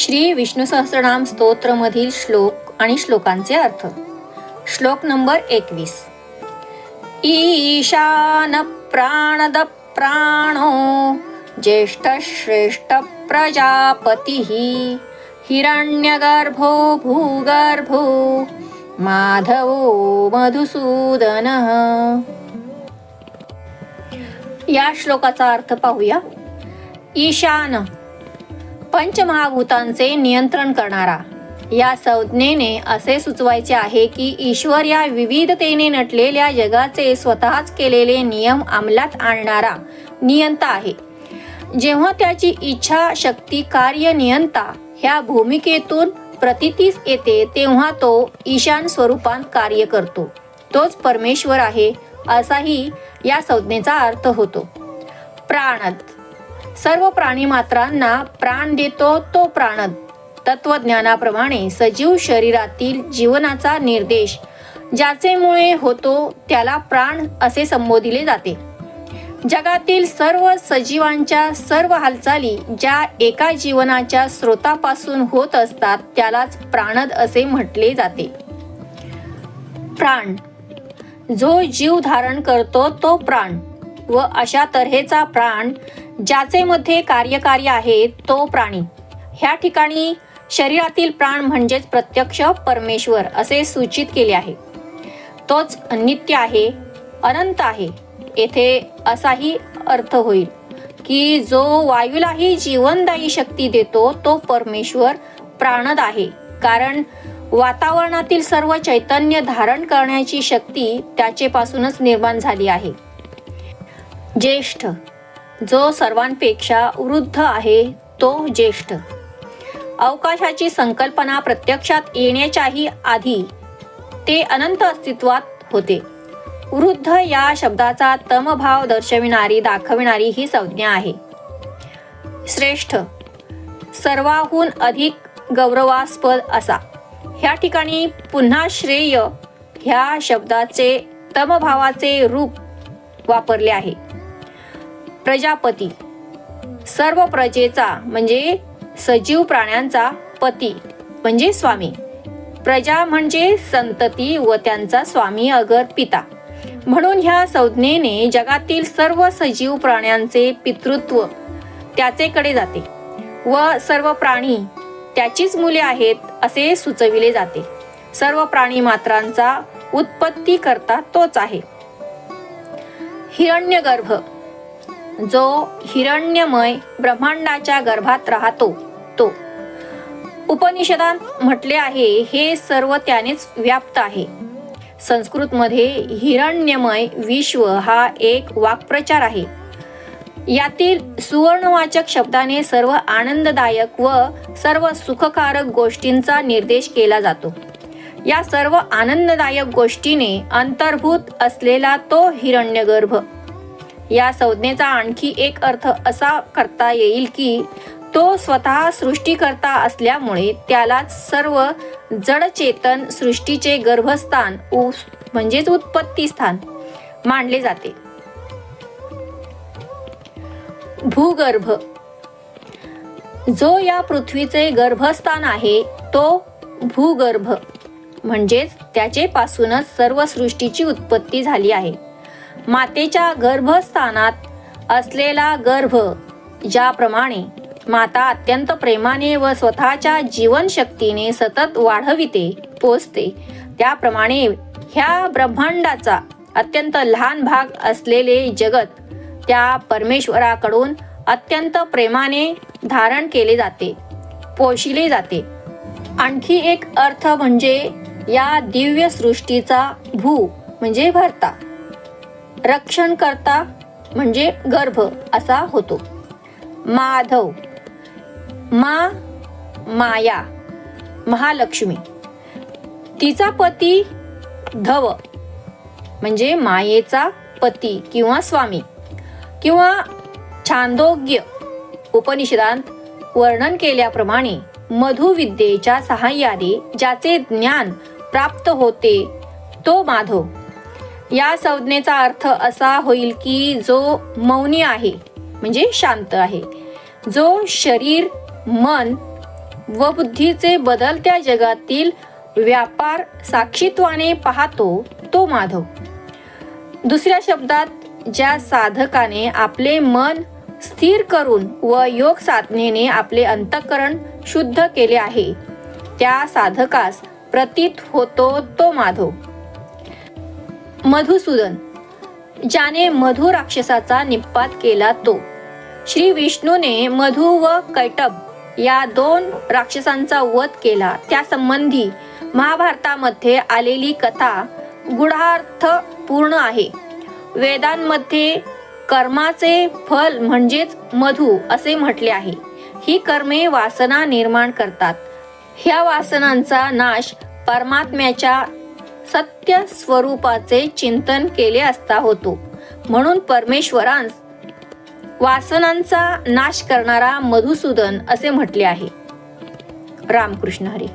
श्री विष्णू सहस्रनाम स्तोत्रमधील श्लोक आणि श्लोकांचे अर्थ. श्लोक नंबर एकवीस. ईशान प्राणद प्राणो ज्येष्ठ श्रेष्ठ प्रजापती हिरण्यगर्भो भूगर्भो माधवो मधुसूदन. या श्लोकाचा अर्थ पाहूया. ईशान पंचमहाभूतांचे नियंत्रण करणारा. या संज्ञेने असे सुचवायचे आहे की ईश्वर या विविधतेने नटलेल्या जगाचे स्वतःच केलेले नियम अंमलात आणणारा नियंता आहे. जेव्हा त्याची इच्छा शक्ती कार्य नियंता ह्या भूमिकेतून प्रतितीस येते तेव्हा तो ईशान स्वरूपात कार्य करतो. तोच परमेश्वर आहे असाही या संज्ञेचा अर्थ होतो. प्राणद सर्व प्राणीमात्रांना प्राण देतो तो प्राणद. तत्वज्ञानाप्रमाणे सजीव शरीरातील जीवनाचा निर्देश ज्याचे मुळे होतो त्याला प्राण असे संबोधिले जाते. जगातील सर्व सजीवांच्या सर्व हालचाली ज्या एका जीवनाच्या स्रोतापासून होत असतात त्यालाच प्राणद असे म्हटले जाते. प्राण. जो जीव धारण करतो तो प्राण. व अशा तऱ्हेचा प्राण ज्याचे मध्ये कार्यकारी आहे तो प्राणी. ह्या ठिकाणी शरीरातील प्राण म्हणजेच प्रत्यक्ष परमेश्वर असे सूचित केले आहे. तोच नित्य आहे अनंत आहे. येथे असाही अर्थ होईल की जो वायूलाही जीवनदायी शक्ती देतो तो परमेश्वर प्राणद आहे. कारण वातावरणातील सर्व चैतन्य धारण करण्याची शक्ती त्याचेपासूनच निर्माण झाली आहे. ज्येष्ठ. जो सर्वांपेक्षा वृद्ध आहे तो ज्येष्ठ. अवकाशाची संकल्पना प्रत्यक्षात येण्याच्याही आधी ते अनंत अस्तित्वात होते. वृद्ध या शब्दाचा तमभाव दर्शविणारी दाखविणारी ही संज्ञा आहे. श्रेष्ठ. सर्वाहून अधिक गौरवास्पद असा. ह्या ठिकाणी पुन्हा श्रेय ह्या शब्दाचे तमभावाचे रूप वापरले आहे. प्रजापती. सर्व प्रजेचा म्हणजे सजीव प्राण्यांचा पती म्हणजे स्वामी. प्रजा म्हणजे संतती व त्यांचा स्वामी अगर पिता. म्हणून ह्या संज्ञेने जगातील सर्व सजीव प्राण्यांचे पितृत्व त्याचेकडे जाते व सर्व प्राणी त्याचीच मुले आहेत असे सुचविले जाते. सर्व प्राणी मात्रांचा उत्पत्ती करता तोच आहे. हिरण्यगर्भ जो हिरण्यमय ब्रह्मांडाच्या गर्भात राहतो तो. उपनिषदात म्हटले आहे हे सर्व त्यानेच व्याप्त आहे. संस्कृतमध्ये हिरण्यमय विश्व हा एक वाक्प्रचार आहे. यातील सुवर्णवाचक शब्दाने सर्व आनंददायक व सर्व सुखकारक गोष्टींचा निर्देश केला जातो. या सर्व आनंददायक गोष्टीने अंतर्भूत असलेला तो हिरण्यगर्भ. या संज्ञेचा आणखी एक अर्थ असा करता येईल की तो स्वतः सृष्टीकर्ता असल्यामुळे त्यालाच सर्व जडचेतन सृष्टीचे गर्भस्थान म्हणजेच उत्पत्ती स्थान मानले जाते. भूगर्भ. जो या पृथ्वीचे गर्भस्थान आहे तो भूगर्भ म्हणजेच त्याचे पासूनच सर्व सृष्टीची उत्पत्ती झाली आहे. मातेच्या गर्भस्थानात असलेला गर्भ ज्याप्रमाणे माता अत्यंत प्रेमाने व स्वतःच्या जीवनशक्तीने सतत वाढविते पोचते त्याप्रमाणे ह्या ब्रह्मांडाचा अत्यंत लहान भाग असलेले जगत त्या परमेश्वराकडून अत्यंत प्रेमाने धारण केले जाते पोषिले जाते. आणखी एक अर्थ म्हणजे या दिव्य सृष्टीचा भू म्हणजे भरता. रक्षण करता म्हणजे गर्भ असा होतो. माधव मा माया महालक्ष्मी. तिचा पती धव म्हणजे मायेचा पती किंवा स्वामी किंवा छांदोग्य. उपनिषदांत वर्णन केल्याप्रमाणे मधुविद्येच्या सहाय्याने ज्याचे ज्ञान प्राप्त होते तो माधव. या संज्ञेचा अर्थ असा होईल की जो मौनी आहे म्हणजे शांत आहे. जो शरीर मन व बुद्धीचे बदलत्या जगातील व्यापार साक्षीत्वाने पाहतो तो माधव. दुसऱ्या शब्दात ज्या साधकाने आपले मन स्थिर करून व योग साधनेने आपले अंतःकरण शुद्ध केले आहे त्या साधकास प्रतीत होतो तो माधव. मधुसूदन. ज्याने मधु राक्षसाचा निपात केला तो. श्री विष्णूने मधु व कैटब या दोन राक्षसांचा वध केला. त्या संबंधी महाभारतामध्ये आलेली कथा गुढार्थ पूर्ण आहे. वेदांमध्ये कर्माचे फल म्हणजेच मधु असे म्हटले आहे. ही कर्मे वासना निर्माण करतात. ह्या वासनांचा नाश परमात्म्याच्या सत्य स्वरूपाचे चिंतन केले असता होतो. म्हणून परमेश्वरांस वासनांचा नाश करणारा मधुसूदन असे म्हटले आहे. रामकृष्ण हरी.